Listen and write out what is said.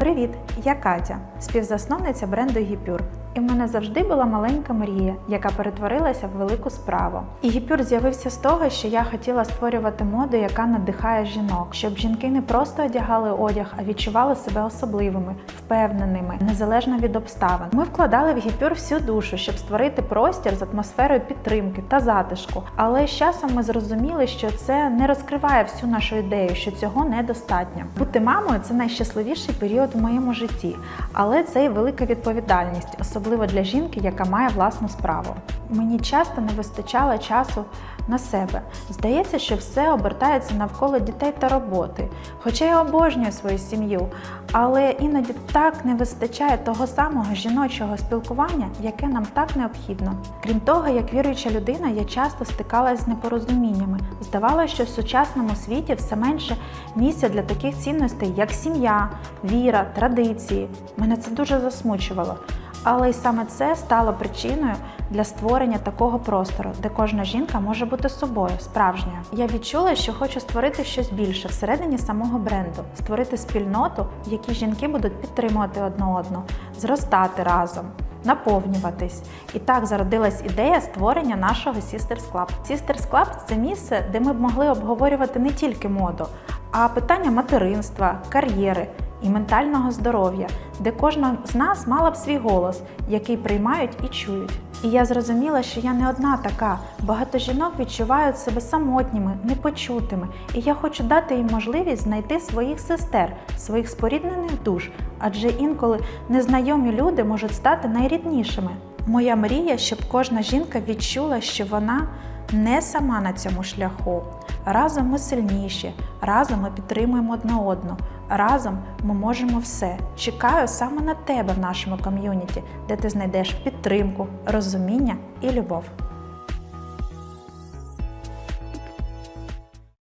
Привіт, я Катя, співзасновниця бренду Гіпюр. І в мене завжди була маленька мрія, яка перетворилася в велику справу. І гіпюр з'явився з того, що я хотіла створювати моду, яка надихає жінок, щоб жінки не просто одягали одяг, а відчували себе особливими, впевненими, незалежно від обставин. Ми вкладали в гіпюр всю душу, щоб створити простір з атмосферою підтримки та затишку. Але з часом ми зрозуміли, що це не розкриває всю нашу ідею, що цього недостатньо. Бути мамою це найщасливіший період в моєму житті, але це і велика відповідальність, особливо для жінки, яка має власну справу. Мені часто не вистачало часу на себе. Здається, що все обертається навколо дітей та роботи. Хоча я обожнюю свою сім'ю, але іноді так не вистачає того самого жіночого спілкування, яке нам так необхідно. Крім того, як віруюча людина, я часто стикалася з непорозуміннями. Здавалося, що в сучасному світі все менше місця для таких цінностей, як сім'я, віра, традиції. Мене це дуже засмучувало. Але й саме це стало причиною для створення такого простору, де кожна жінка може бути собою, справжньою. Я відчула, що хочу створити щось більше всередині самого бренду, створити спільноту, в якій жінки будуть підтримувати одне одну, зростати разом. Наповнюватись. І так зародилась ідея створення нашого Sisters Club. Sisters Club – це місце, де ми б могли обговорювати не тільки моду, а питання материнства, кар'єри і ментального здоров'я, де кожна з нас мала б свій голос, який приймають і чують. І я зрозуміла, що я не одна така. Багато жінок відчувають себе самотніми, непочутими, і я хочу дати їм можливість знайти своїх сестер, своїх споріднених душ, адже інколи незнайомі люди можуть стати найріднішими. Моя мрія, щоб кожна жінка відчула, що вона не сама на цьому шляху. Разом ми сильніші, разом ми підтримуємо одне одну, разом ми можемо все. Чекаю саме на тебе в нашому ком'юніті, де ти знайдеш підтримку, розуміння і любов.